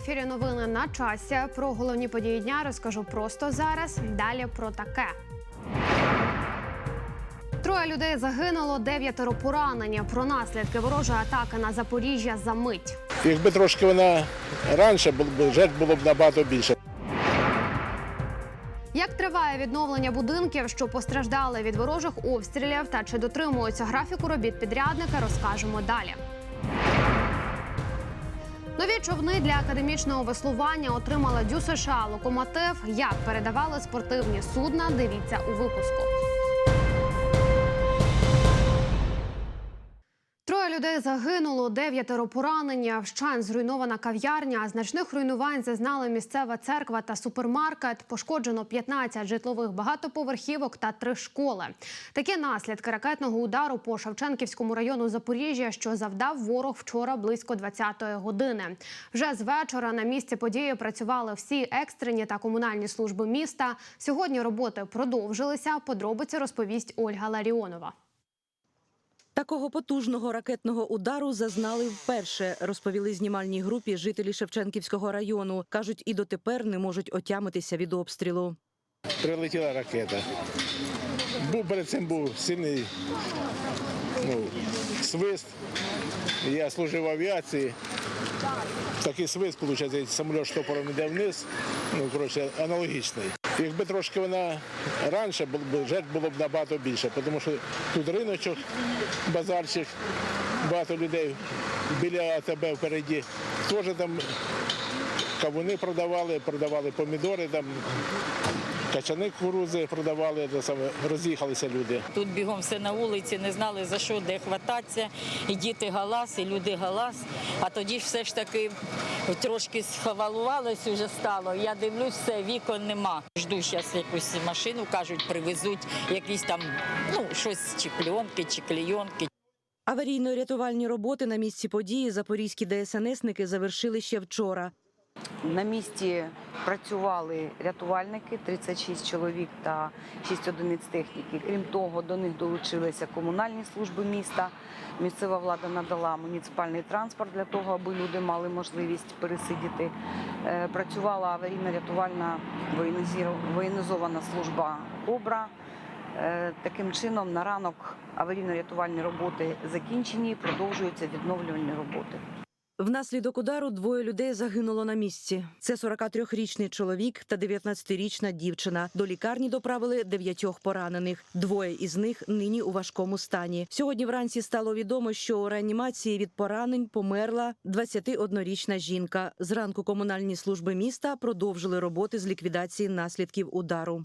ефірі новини на часі. Про головні події дня розкажу просто зараз. Далі про таке. Троє людей загинуло, дев'ятеро поранені. Про наслідки ворожої атаки на Запоріжжя за мить. Якби трошки вона раніше, жертв було б набагато більше. Як триває відновлення будинків, що постраждали від ворожих обстрілів, та чи дотримуються графіку робіт підрядника, розкажемо далі. Нові човни для академічного веслування отримала Дю США Локомотив. Як передавали спортивні судна? Дивіться у випуску. Людей загинуло, дев'ятеро поранення. Вщен зруйнована кав'ярня. Значних руйнувань зазнали місцева церква та супермаркет. Пошкоджено 15 житлових багатоповерхівок та три школи. Такі наслідки ракетного удару по Шевченківському району Запоріжжя, що завдав ворог вчора близько 20-ї години. Вже з вечора на місці події працювали всі екстрені та комунальні служби міста. Сьогодні роботи продовжилися. Подробиці розповість Ольга Ларіонова. Такого потужного ракетного удару зазнали вперше, розповіли знімальній групі жителі Шевченківського району. Кажуть, і дотепер не можуть отямитися від обстрілу. Прилетіла ракета. Був перед цим був сильний ну, свист. Я служив в авіації. Такий свист, виходить, самоліт штопором йде вниз. Ну, коротше, аналогічний. Якби трошки вона раніше, жертв було б набагато більше, тому що тут риночок, базарчик, багато людей біля АТБ впереді. Теж там кавуни продавали, продавали помідори, там качани кукурузи продавали, роз'їхалися люди. Тут бігом все на вулиці, не знали за що, де хвататися. І діти галас, і люди галас. А тоді ж все ж таки трошки схавалувалось уже стало. Я дивлюсь, все, вікон нема. Жду зараз якусь машину, кажуть, привезуть якісь там, ну, щось, чи пленки, чи клейонки. Аварійно-рятувальні роботи на місці події запорізькі ДСНСники завершили ще вчора. На місці працювали рятувальники, 36 чоловік та 6 одиниць техніки. Крім того, до них долучилися комунальні служби міста. Місцева влада надала муніципальний транспорт для того, аби люди мали можливість пересидіти. Е, Працювала аварійно-рятувальна воєнізована служба Кобра. Е, Таким чином, на ранок аварійно-рятувальні роботи закінчені, продовжуються відновлювальні роботи. Внаслідок удару двоє людей загинуло на місці. Це 43-річний чоловік та 19-річна дівчина. До лікарні доправили дев'ятьох поранених. Двоє із них нині у важкому стані. Сьогодні вранці стало відомо, що у реанімації від поранень померла 21-річна жінка. Зранку комунальні служби міста продовжили роботи з ліквідації наслідків удару.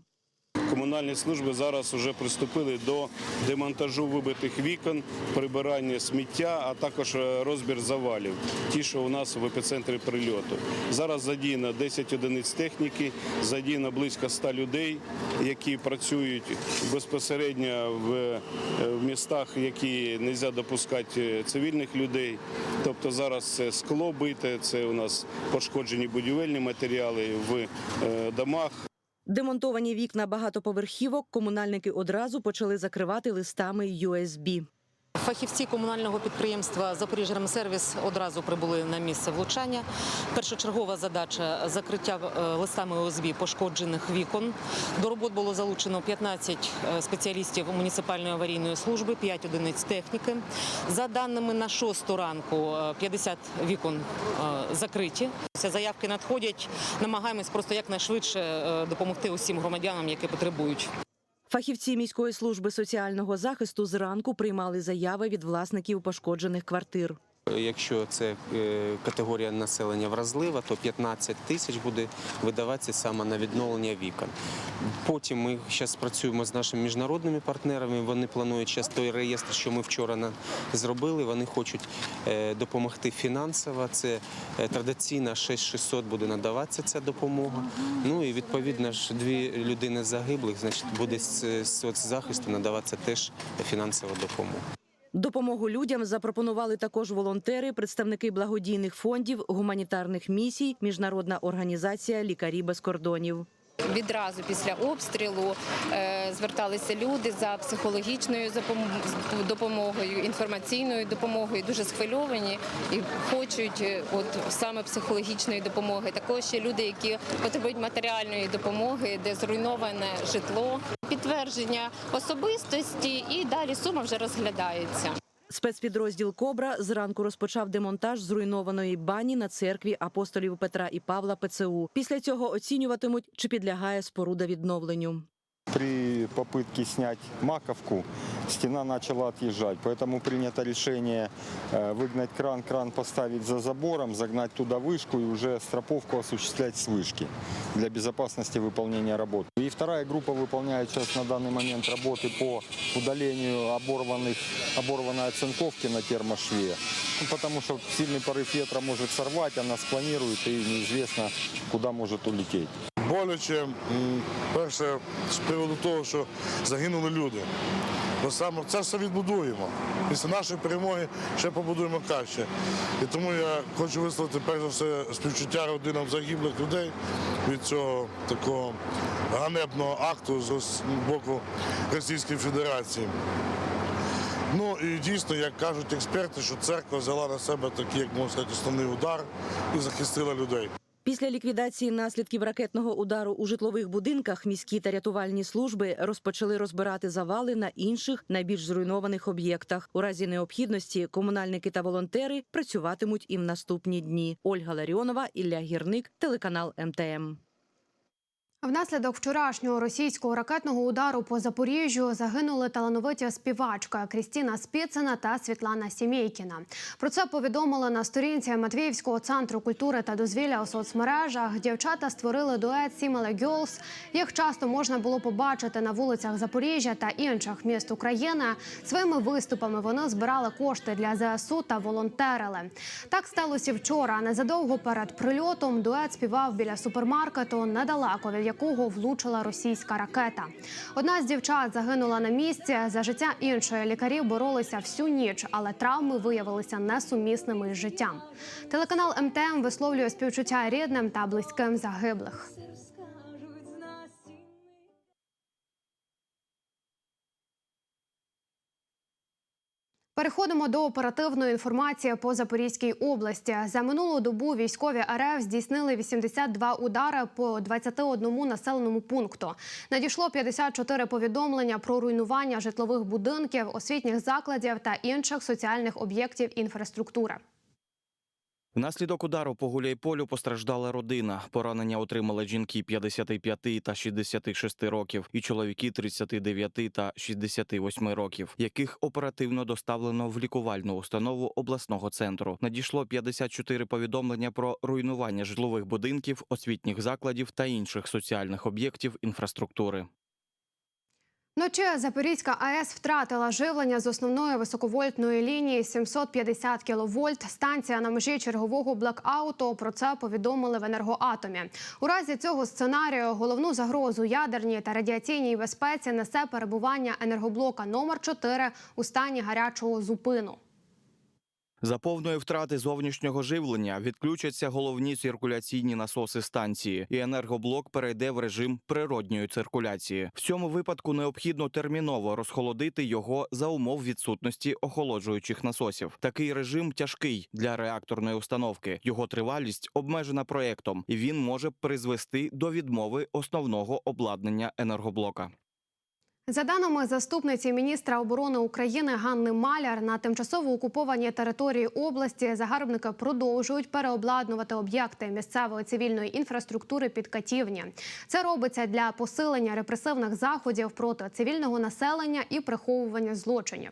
Комунальні служби зараз вже приступили до демонтажу вибитих вікон, прибирання сміття, а також е, розбір завалів, ті, що у нас в епіцентрі прильоту. Зараз задіяно 10 одиниць техніки, задіяно близько 100 людей, які працюють безпосередньо в, е, містах, які не можна допускати е, цивільних людей. Тобто зараз це скло бите, це у нас пошкоджені будівельні матеріали в домах. Демонтовані вікна багатоповерхівок комунальники одразу почали закривати листами USB. Фахівці комунального підприємства «Запоріжжямсервіс» одразу прибули на місце влучання. Першочергова задача закриття е, листами ОСБ пошкоджених вікон. До робот було залучено 15 е, спеціалістів муніципальної аварійної служби, 5 одиниць техніки. За даними на 6 ранку, е, 50 вікон е, закриті. Ці Заявки надходять. Намагаємось просто якнайшвидше допомогти усім громадянам, які потребують. Фахівці міської служби соціального захисту зранку приймали заяви від власників пошкоджених квартир. Якщо це е, категорія населення вразлива, то 15 тисяч буде видаватися саме на відновлення вікон. Потім ми зараз працюємо з нашими міжнародними партнерами. Вони планують зараз той реєстр, що ми вчора зробили. Вони хочуть е, допомогти фінансово. Це е, традиційна 6600 буде надаватися ця допомога. Ну і відповідно ж дві людини загиблих, значить буде з соцзахисту надаватися теж фінансова допомога. Допомогу людям запропонували також волонтери, представники благодійних фондів, гуманітарних місій, міжнародна організація Лікарі без кордонів. відразу після обстрілу е, зверталися люди за психологічною допомогою, інформаційною допомогою. Дуже схвильовані і хочуть е, от саме психологічної допомоги. Також є люди, які потребують матеріальної допомоги, де зруйноване житло, підтвердження особистості, і далі сума вже розглядається. Спецпідрозділ Кобра зранку розпочав демонтаж зруйнованої бані на церкві апостолів Петра і Павла ПЦУ. Після цього оцінюватимуть, чи підлягає споруда відновленню. При попытке снять маковку стена начала отъезжать, поэтому принято решение э, выгнать кран, кран поставить за забором, загнать туда вышку и уже строповку осуществлять с вышки для безопасности выполнения работ. И вторая группа выполняет сейчас на данный момент работы по удалению оборванных, оборванной оцинковки на термошве, Ну, потому что сильный порыв ветра может сорвать, она спланирует и неизвестно, куда может улететь. Боляче, перше, з приводу того, що загинули люди. Бо саме це все відбудуємо. Після нашої перемоги ще побудуємо краще. І тому я хочу висловити перш за все співчуття родинам загиблих людей від цього такого ганебного акту з боку Російської Федерації. Ну і дійсно, як кажуть експерти, що церква взяла на себе такий, як можна сказати, основний удар і захистила людей. Після ліквідації наслідків ракетного удару у житлових будинках міські та рятувальні служби розпочали розбирати завали на інших найбільш зруйнованих об'єктах. У разі необхідності комунальники та волонтери працюватимуть і в наступні дні. Ольга Ларіонова, Ілля Гірник, телеканал МТМ. Внаслідок вчорашнього російського ракетного удару по Запоріжжю загинули талановиті співачка Крістіна Спіцина та Світлана Сімейкіна. Про це повідомили на сторінці Матвіївського центру культури та дозвілля у соцмережах. Дівчата створили дует Сімеле Girls. Їх часто можна було побачити на вулицях Запоріжжя та інших міст України. Своїми виступами вони збирали кошти для ЗСУ та волонтерили. Так сталося вчора. Незадовго перед прильотом дует співав біля супермаркету недалеко від якого влучила російська ракета. Одна з дівчат загинула на місці. За життя іншої лікарі боролися всю ніч, але травми виявилися несумісними з життям. Телеканал МТМ висловлює співчуття рідним та близьким загиблих. Переходимо до оперативної інформації по Запорізькій області. За минулу добу військові РФ здійснили 82 удари по 21 населеному пункту. Надійшло 54 повідомлення про руйнування житлових будинків, освітніх закладів та інших соціальних об'єктів інфраструктури. Внаслідок удару по Гуляйполю постраждала родина. Поранення отримали жінки 55 та 66 років і чоловіки 39 та 68 років, яких оперативно доставлено в лікувальну установу обласного центру. Надійшло 54 повідомлення про руйнування житлових будинків, освітніх закладів та інших соціальних об'єктів інфраструктури. Вночі Запорізька АЕС втратила живлення з основної високовольтної лінії 750 кВт. Станція на межі чергового блекауту. Про це повідомили в енергоатомі. У разі цього сценарію головну загрозу ядерній та радіаційній безпеці несе перебування енергоблока номер 4 у стані гарячого зупину. За повної втрати зовнішнього живлення відключаться головні циркуляційні насоси станції, і енергоблок перейде в режим природньої циркуляції. В цьому випадку необхідно терміново розхолодити його за умов відсутності охолоджуючих насосів. Такий режим тяжкий для реакторної установки. Його тривалість обмежена проектом, і він може призвести до відмови основного обладнання енергоблока. За даними заступниці міністра оборони України Ганни Маляр, на тимчасово окупованій території області загарбники продовжують переобладнувати об'єкти місцевої цивільної інфраструктури під катівні. Це робиться для посилення репресивних заходів проти цивільного населення і приховування злочинів.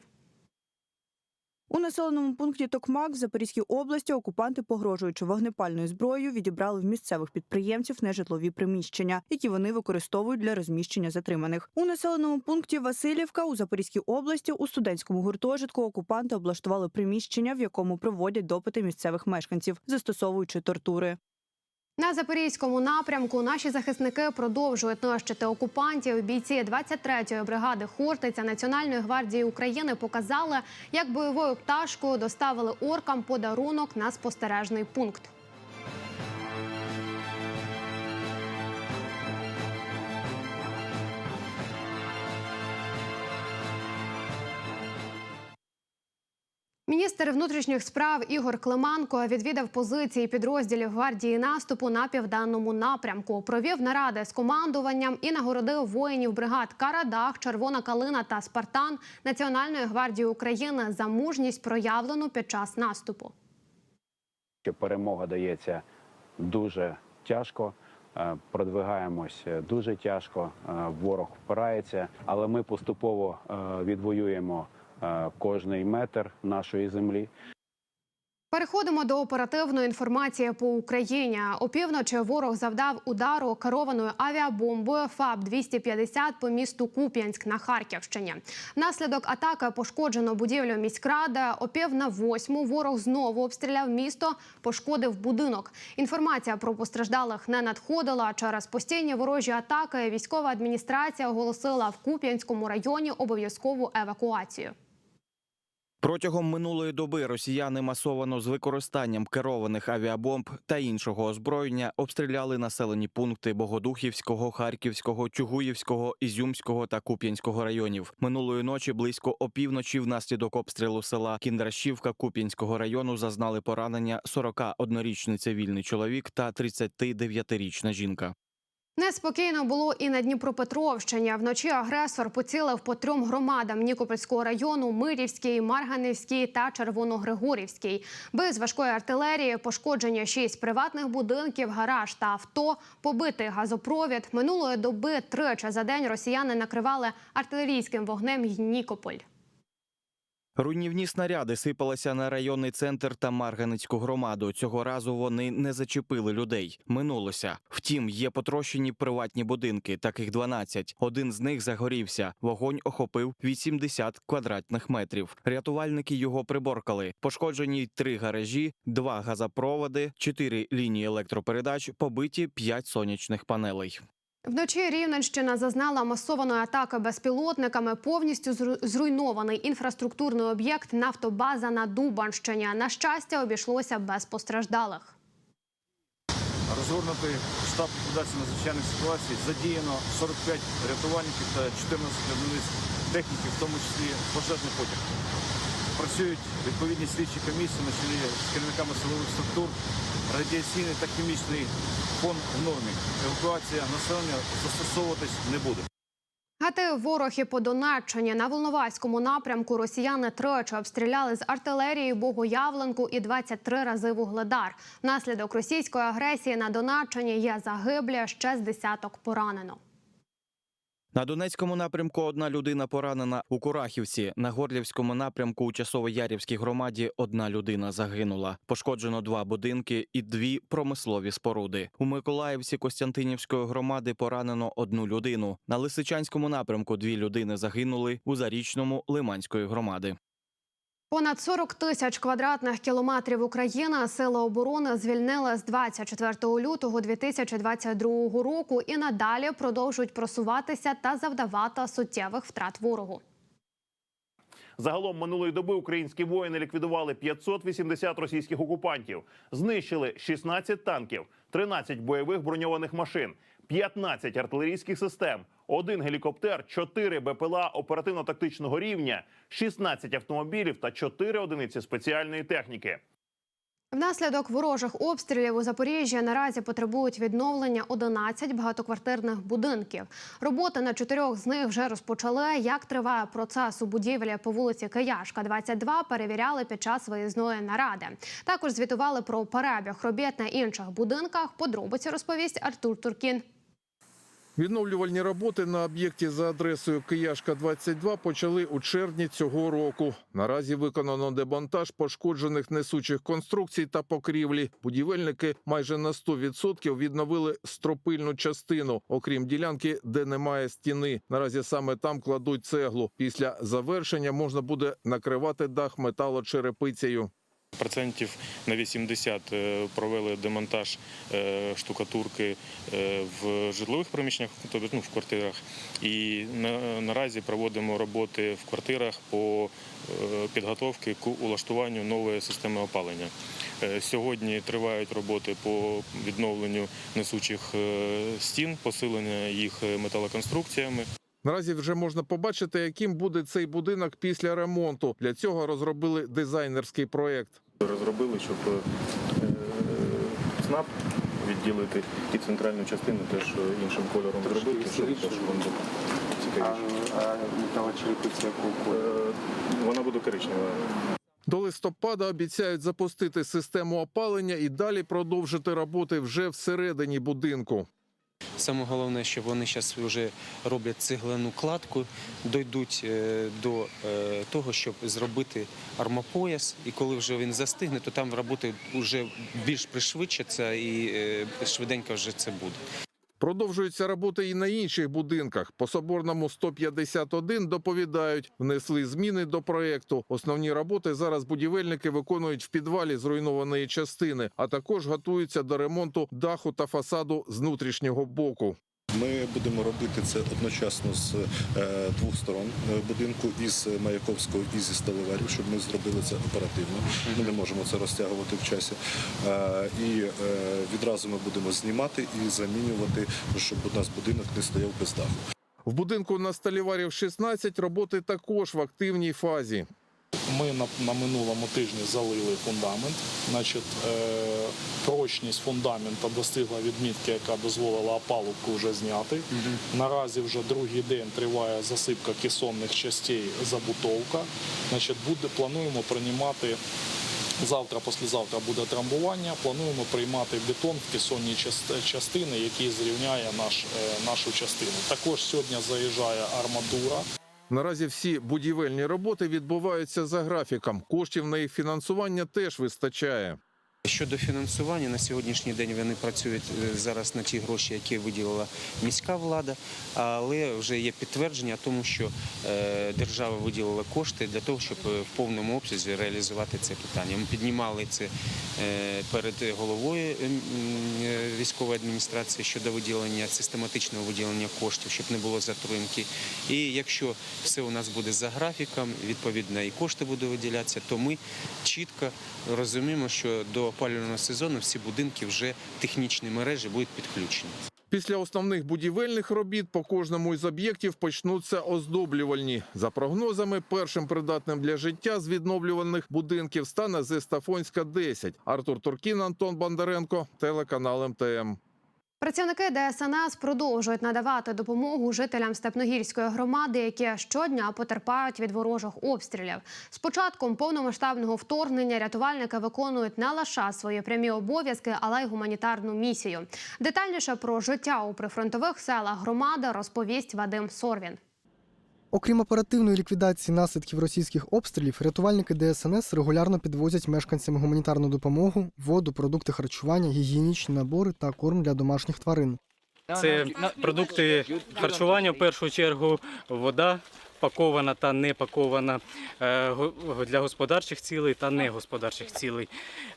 У населеному пункті Токмак в Запорізькій області окупанти, погрожуючи вогнепальною зброєю, відібрали в місцевих підприємців нежитлові приміщення, які вони використовують для розміщення затриманих. У населеному пункті Васильівка у Запорізькій області у студентському гуртожитку окупанти облаштували приміщення, в якому проводять допити місцевих мешканців, застосовуючи тортури. На запорізькому напрямку наші захисники продовжують нищити окупантів. Бійці 23-ї бригади Хортиця Національної гвардії України показали, як бойовою пташкою доставили оркам подарунок на спостережний пункт. Міністр внутрішніх справ Ігор Климанко відвідав позиції підрозділів гвардії наступу на південному напрямку. Провів наради з командуванням і нагородив воїнів бригад Карадах, Червона Калина та Спартан Національної гвардії України за мужність проявлену під час наступу. перемога дається дуже тяжко. е, Продвигаємось дуже тяжко, е, ворог впирається, але ми поступово е, відвоюємо е, кожний метр нашої землі. Переходимо до оперативної інформації по Україні. Опівночі ворог завдав удару керованою авіабомбою ФАБ 250 по місту Куп'янськ на Харківщині. Внаслідок атаки пошкоджено будівлю міськради. О пів на восьму ворог знову обстріляв місто, пошкодив будинок. Інформація про постраждалих не надходила. Через постійні ворожі атаки військова адміністрація оголосила в Куп'янському районі обов'язкову евакуацію. Протягом минулої доби росіяни масовано з використанням керованих авіабомб та іншого озброєння обстріляли населені пункти Богодухівського, Харківського, Чугуївського, Ізюмського та Куп'янського районів. Минулої ночі близько опівночі внаслідок обстрілу села Кіндрашівка Куп'янського району зазнали поранення 41-річний цивільний чоловік та 39-річна жінка. Неспокійно було і на Дніпропетровщині. Вночі агресор поцілив по трьом громадам Нікопольського району: Мирівський, Марганівський та Червоногригорівський. Без важкої артилерії пошкодження шість приватних будинків, гараж та авто, побитий газопровід. Минулої доби тричі за день росіяни накривали артилерійським вогнем Нікополь. Руйнівні снаряди сипалися на районний центр та Марганицьку громаду. Цього разу вони не зачепили людей. Минулося. Втім, є потрощені приватні будинки, таких 12. Один з них загорівся. Вогонь охопив 80 квадратних метрів. Рятувальники його приборкали. Пошкоджені три гаражі, два газопроводи, чотири лінії електропередач, побиті п'ять сонячних панелей. Вночі Рівненщина зазнала масованої атаки безпілотниками. Повністю зруйнований інфраструктурний об'єкт нафтобаза на Дубанщині. На щастя, обійшлося без постраждалих. Розгорнутий штаб ліквідації надзвичайних ситуацій задіяно 45 рятувальників та 14 одиниць техніки, в тому числі пожежний потяг. Працюють відповідні слідчі комісії на чолі з керівниками силових структур. Радіаційний та хімічний фон в нормі. Евакуація населення застосовуватись не буде. Гатив ворог і по Донеччині на Волноваському напрямку росіяни тричі обстріляли з артилерії Богоявленку і 23 рази вугледар. Внаслідок російської агресії на Донеччині є загиблі, ще з десяток поранено. На Донецькому напрямку одна людина поранена у Курахівці. На Горлівському напрямку у Часово-Ярівській громаді одна людина загинула. Пошкоджено два будинки і дві промислові споруди. У Миколаївці Костянтинівської громади поранено одну людину. На Лисичанському напрямку дві людини загинули. У Зарічному Лиманської громади. Понад 40 тисяч квадратних кілометрів України сили оборони звільнили з 24 лютого 2022 року і надалі продовжують просуватися та завдавати суттєвих втрат ворогу. Загалом минулої доби українські воїни ліквідували 580 російських окупантів, знищили 16 танків, 13 бойових броньованих машин, 15 артилерійських систем, один гелікоптер, 4 БПЛА оперативно-тактичного рівня, 16 автомобілів та 4 одиниці спеціальної техніки. Внаслідок ворожих обстрілів у Запоріжжі наразі потребують відновлення 11 багатоквартирних будинків. Роботи на чотирьох з них вже розпочали. Як триває процес у будівлі по вулиці Кияшка, 22, перевіряли під час виїзної наради. Також звітували про перебіг робіт на інших будинках. Подробиці розповість Артур Туркін. Відновлювальні роботи на об'єкті за адресою Кияшка 22 почали у червні цього року. Наразі виконано демонтаж пошкоджених несучих конструкцій та покрівлі. Будівельники майже на 100% відновили стропильну частину, окрім ділянки, де немає стіни. Наразі саме там кладуть цеглу. Після завершення можна буде накривати дах металочерепицею. Процентів на 80 е, провели демонтаж е, штукатурки е, в житлових приміщеннях, тобто ну, в квартирах. І на, наразі проводимо роботи в квартирах по підготовці к улаштуванню нової системи опалення. Сьогодні тривають роботи по відновленню несучих стін, посилення їх металоконструкціями. Наразі вже можна побачити, яким буде цей будинок після ремонту. Для цього розробили дизайнерський проєкт. Розробили, щоб е, ЦНАП відділити і центральну частину теж е, іншим кольором зробити, щоб було цікавіше. А Е, Вона буде коричнева. До листопада обіцяють запустити систему опалення і далі продовжити роботи вже всередині будинку. Саме головне, що вони зараз вже роблять цегляну кладку, дійдуть е, до е, того, щоб зробити армопояс. І коли вже він застигне, то там роботи вже більш пришвидшаться і е, швиденько вже це буде. Продовжуються роботи і на інших будинках. По Соборному 151 доповідають, внесли зміни до проекту. Основні роботи зараз будівельники виконують в підвалі зруйнованої частини, а також готуються до ремонту даху та фасаду з внутрішнього боку. Ми будемо робити це одночасно з е, двох сторон е, будинку із Маяковського і зі Сталеварів, щоб ми зробили це оперативно. Ми не можемо це розтягувати в часі. Е, і відразу ми будемо знімати і замінювати, щоб у нас будинок не стояв без даху. В будинку на Сталіварів 16 роботи також в активній фазі. Ми на, на минулому тижні залили фундамент. Значить, е, прочність фундамента достигла відмітки, яка дозволила опалубку вже зняти. Наразі вже другий день триває засипка кесонних частей, забутовка. Значить, буде, плануємо приймати. Завтра, післязавтра буде трамбування. Плануємо приймати бетон в кесонні частини, який зрівняє наш, е, нашу частину. Також сьогодні заїжджає арматура. Наразі всі будівельні роботи відбуваються за графіком. Коштів на їх фінансування теж вистачає. Щодо фінансування, на сьогоднішній день вони працюють е, зараз на ті гроші, які виділила міська влада, але вже є підтвердження тому, що е, держава виділила кошти для того, щоб е, в повному обсязі реалізувати це питання. Ми піднімали це перед головою е, м, е, військової адміністрації щодо виділення систематичного виділення коштів, щоб не було затримки. І якщо все у нас буде за графіком, відповідно і кошти будуть виділятися, то ми чітко розуміємо, що до опалювального сезону всі будинки вже технічні мережі будуть підключені. Після основних будівельних робіт по кожному із об'єктів почнуться оздоблювальні. За прогнозами, першим придатним для життя з відновлюваних будинків стане Зестафонська 10. Артур Туркін, Антон Бондаренко, телеканал МТМ. Працівники ДСНС продовжують надавати допомогу жителям Степногірської громади, які щодня потерпають від ворожих обстрілів. З початком повномасштабного вторгнення рятувальники виконують не лише свої прямі обов'язки, але й гуманітарну місію. Детальніше про життя у прифронтових селах громади розповість Вадим Сорвін. Окрім оперативної ліквідації наслідків російських обстрілів, рятувальники ДСНС регулярно підвозять мешканцям гуманітарну допомогу, воду, продукти харчування, гігієнічні набори та корм для домашніх тварин. Це продукти харчування в першу чергу, вода пакована та не пакована е, для господарчих цілей та негосподарчих цілей.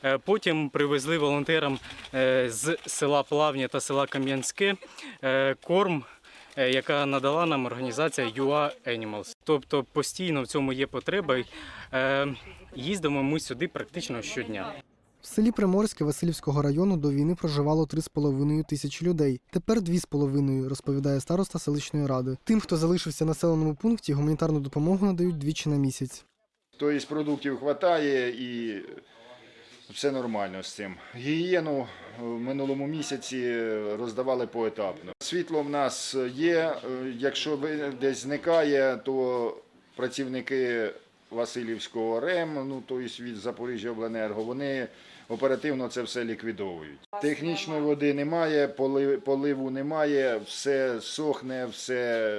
Е, Потім привезли волонтерам е, з села Плавня та села Кам'янське корм. Е, Яка надала нам організація UA Animals. Тобто постійно в цьому є потреба. Е, Їздимо ми сюди практично щодня. В селі Приморське Васильівського району до війни проживало 3,5 тисячі людей. Тепер 2,5, розповідає староста селищної ради. Тим, хто залишився в населеному пункті, гуманітарну допомогу надають двічі на місяць. Тобто продуктів вистачає і все нормально з цим. Гігієну в минулому місяці роздавали поетапно. Світло в нас є. Якщо ви- десь зникає, то працівники Васильівського РЕМ, ну тобто від Запоріжжя Обленерго, вони оперативно це все ліквідовують. Технічної води немає, поли- поливу немає, все сохне, все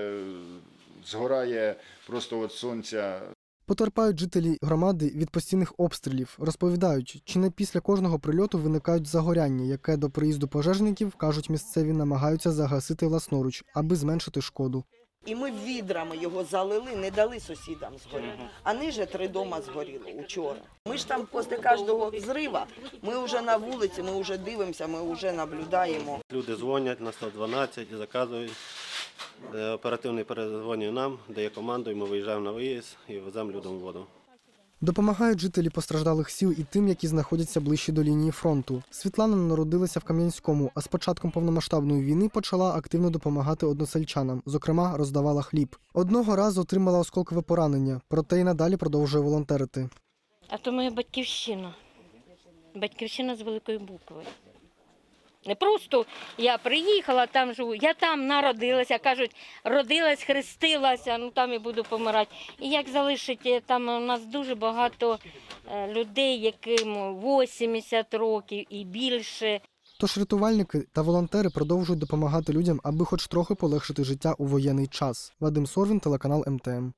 згорає просто від сонця. Потерпають жителі громади від постійних обстрілів. Розповідають, чи не після кожного прильоту виникають загоряння, яке до приїзду пожежників, кажуть місцеві, намагаються загасити власноруч, аби зменшити шкоду. І ми відрами його залили, не дали сусідам згоріти. А ниже три дома згоріло учора. Ми ж там після кожного взрива, ми вже на вулиці, ми вже дивимося, ми вже наблюдаємо. Люди дзвонять на 112 і заказують. Е, Оперативний передзвонює нам, дає команду, і ми виїжджаємо на виїзд і веземо людям воду. Допомагають жителі постраждалих сіл і тим, які знаходяться ближче до лінії фронту. Світлана народилася в Кам'янському, а з початком повномасштабної війни почала активно допомагати односельчанам. Зокрема, роздавала хліб. Одного разу отримала осколкове поранення, проте й надалі продовжує волонтерити. А то моя батьківщина. Батьківщина з великої букви. Не просто я приїхала, там живу, я там народилася, кажуть, родилась, хрестилася, ну там і буду помирати. І як залишить, е, там у нас дуже багато е, людей, яким 80 років і більше. Тож рятувальники та волонтери продовжують допомагати людям, аби хоч трохи полегшити життя у воєнний час. Вадим Сорвін, телеканал МТМ.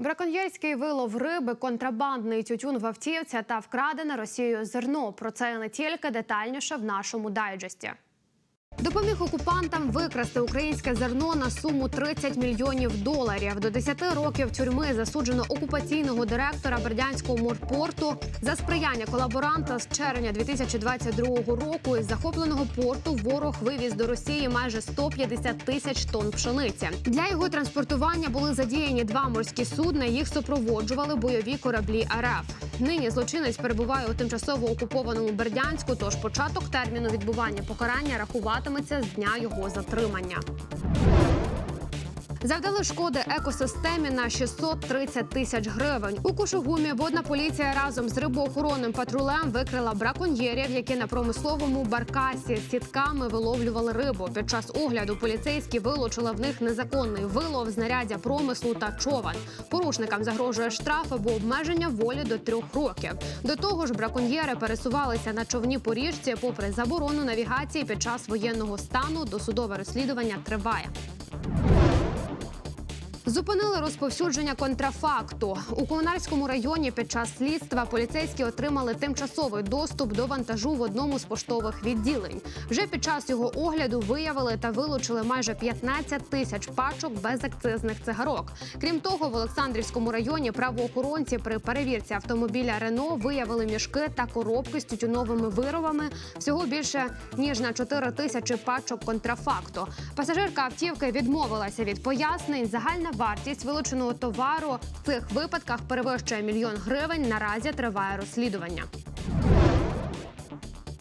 Браконьєрський вилов риби, контрабандний тютюн в автівці та вкрадене Росією зерно. Про це не тільки детальніше в нашому дайджесті. Допоміг окупантам викрасти українське зерно на суму 30 мільйонів доларів. До 10 років тюрми засуджено окупаційного директора Бердянського морпорту за сприяння колаборанта з червня 2022 року. Із захопленого порту ворог вивіз до Росії майже 150 тисяч тонн пшениці. Для його транспортування були задіяні два морські судна. Їх супроводжували бойові кораблі РФ. Нині злочинець перебуває у тимчасово окупованому Бердянську. Тож початок терміну відбування покарання рахуватиметься з дня його затримання. Завдали шкоди екосистемі на 630 тисяч гривень. У Кушугумі водна поліція разом з рибоохоронним патрулем викрила браконьєрів, які на промисловому баркасі з сітками виловлювали рибу. Під час огляду поліцейські вилучили в них незаконний вилов, знаряддя промислу та човен. Порушникам загрожує штраф або обмеження волі до трьох років. До того ж, браконьєри пересувалися на човні по річці, попри заборону навігації під час воєнного стану. Досудове розслідування триває. Зупинили розповсюдження контрафакту у комунальському районі. Під час слідства поліцейські отримали тимчасовий доступ до вантажу в одному з поштових відділень. Вже під час його огляду виявили та вилучили майже 15 тисяч пачок безакцизних цигарок. Крім того, в Олександрівському районі правоохоронці при перевірці автомобіля Рено виявили мішки та коробки з тютюновими виробами. Всього більше ніж на 4 тисячі пачок контрафакту. Пасажирка автівки відмовилася від пояснень. Загальна вартість вилученого товару в цих випадках перевищує мільйон гривень. Наразі триває розслідування.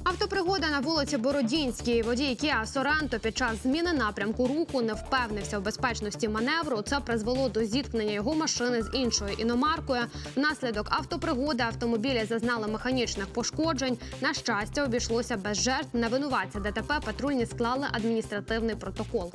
Автопригода на вулиці Бородінській. Водій Kia Sorento під час зміни напрямку руху не впевнився в безпечності маневру. Це призвело до зіткнення його машини з іншою іномаркою. Внаслідок автопригоди автомобілі зазнали механічних пошкоджень. На щастя, обійшлося без жертв. На винуватця ДТП патрульні склали адміністративний протокол.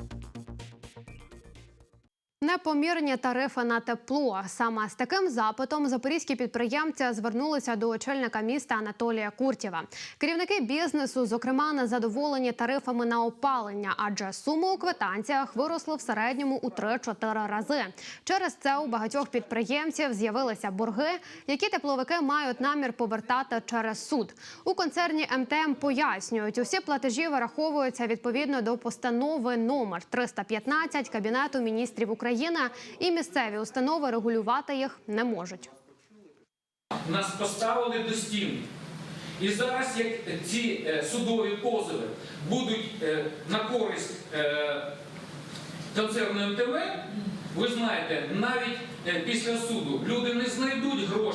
Непомірні тарифи на тепло. Саме з таким запитом запорізькі підприємці звернулися до очільника міста Анатолія Куртєва. Керівники бізнесу, зокрема, не задоволені тарифами на опалення, адже сума у квитанціях виросла в середньому у 3-4 рази. Через це у багатьох підприємців з'явилися борги, які тепловики мають намір повертати через суд. У концерні МТМ пояснюють, усі платежі вираховуються відповідно до постанови номер 315 Кабінету міністрів України, і місцеві установи регулювати їх не можуть. Нас поставили до стін. І зараз, як ці е, судові позови будуть е, на користь е, концерну МТВ, ви знаєте, навіть після суду люди не знайдуть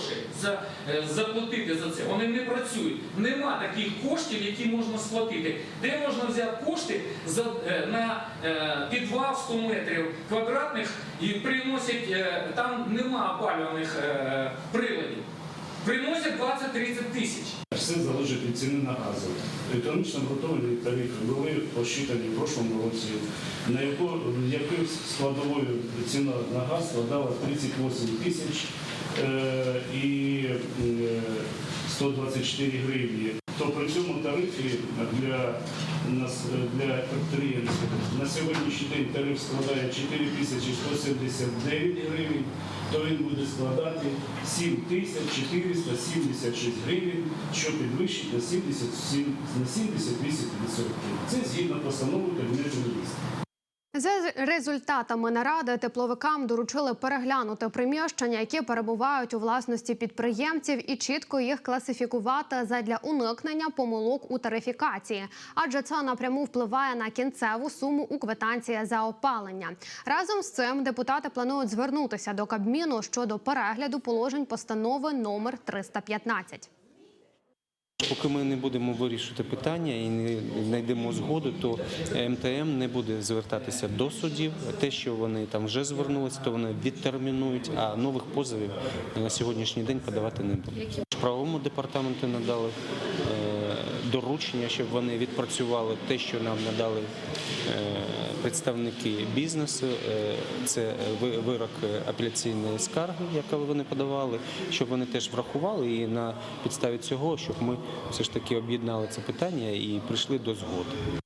грошей за, е, заплатити за це. Вони не працюють. Нема таких коштів, які можна сплатити. Де можна взяти кошти за, е, на е, підвал 100 метрів квадратних і приносять, там нема опалюваних приладів. Приносять 20-30 тисяч. Все залежить від ціни на газ. Економічно готові тарифи були посчитані в прошлому році, на яку, складовою ціна на газ складала 38 тисяч і е, 124 гривні. То при цьому тарифі для, нас, для підприємців на сьогоднішній день тариф складає 4179 гривень, то він буде складати 7476 гривень, що підвищить на 77 на 78%. Це згідно постанови Кабінету міністрів. За результатами наради тепловикам доручили переглянути приміщення, які перебувають у власності підприємців, і чітко їх класифікувати задля уникнення помилок у тарифікації, адже це напряму впливає на кінцеву суму у квитанції за опалення. Разом з цим депутати планують звернутися до Кабміну щодо перегляду положень постанови номер 315. Поки ми не будемо вирішувати питання і не знайдемо згоду, то МТМ не буде звертатися до судів. Те, що вони там вже звернулися, то вони відтермінують, а нових позовів на сьогоднішній день подавати не будуть. Правому департаменту надали доручення, щоб вони відпрацювали те, що нам надали е, представники бізнесу. Е, Це ви- вирок апеляційної скарги, яку вони подавали, щоб вони теж врахували і на підставі цього, щоб ми все ж таки об'єднали це питання і прийшли до згоди.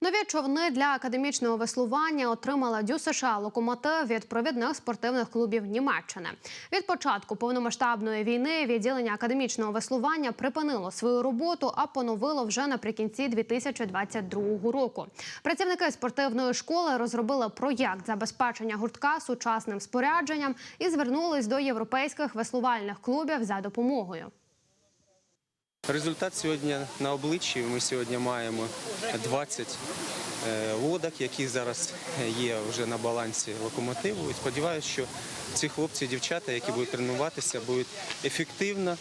Нові човни для академічного веслування отримала Дю США локомотив від провідних спортивних клубів Німеччини. Від початку повномасштабної війни відділення академічного веслування припинило свою роботу, а поновило вже наприкінці 2022 року. Працівники спортивної школи розробили проєкт забезпечення гуртка сучасним спорядженням і звернулись до європейських веслувальних клубів за допомогою. Результат сьогодні на обличчі. Ми сьогодні маємо 20 е, лодок, які зараз є вже на балансі локомотиву. І сподіваюся, що ці хлопці і дівчата, які будуть тренуватися, будуть ефективно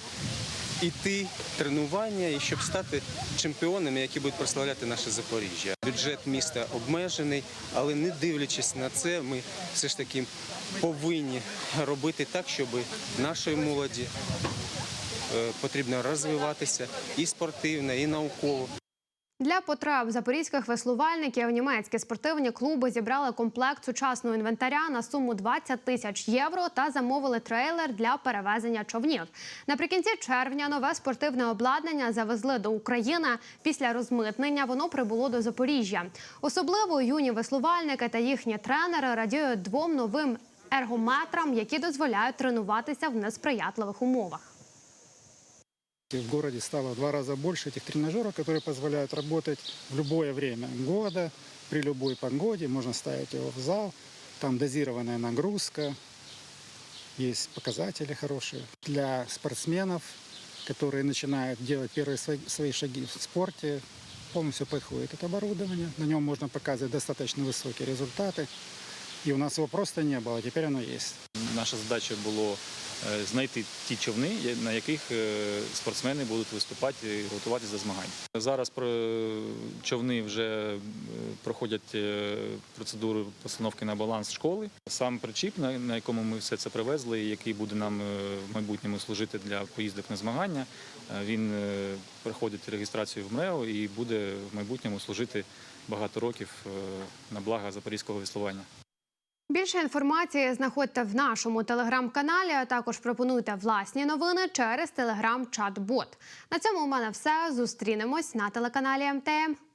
іти тренування і щоб стати чемпіонами, які будуть прославляти наше Запоріжжя. Бюджет міста обмежений, але не дивлячись на це, ми все ж таки повинні робити так, щоб нашої молоді е, потрібно розвиватися і спортивно, і науково. Для потреб запорізьких веслувальників німецькі спортивні клуби зібрали комплект сучасного інвентаря на суму 20 тисяч євро та замовили трейлер для перевезення човнів. Наприкінці червня нове спортивне обладнання завезли до України. Після розмитнення воно прибуло до Запоріжжя. Особливо юні веслувальники та їхні тренери радіють двом новим ергометрам, які дозволяють тренуватися в несприятливих умовах. В городе стало в два раза больше этих тренажеров, которые позволяют работать в любое время года, при любой погоде. Можно ставить его в зал. Там дозированная нагрузка, есть показатели хорошие. Для спортсменов, которые начинают делать первые свои, шаги в спорте, полностью подходит это оборудование. На нем можно показывать достаточно высокие результаты. И у нас его просто не было, теперь оно есть. Наша задача е, знайти ті човни, на яких е, спортсмени будуть виступати і готуватися до змагань. Зараз про- човни вже е, проходять е, процедуру постановки на баланс школи. Сам причіп, на якому ми все це привезли, який буде нам е, в майбутньому служити для поїздок на змагання, е, він е, проходить реєстрацію в МРЕО і буде в майбутньому служити багато років е, на благо запорізького веслування. Більше інформації знаходьте в нашому телеграм-каналі. А також пропонуйте власні новини через телеграм-чат-бот. На цьому у мене все. Зустрінемось на телеканалі МТМ.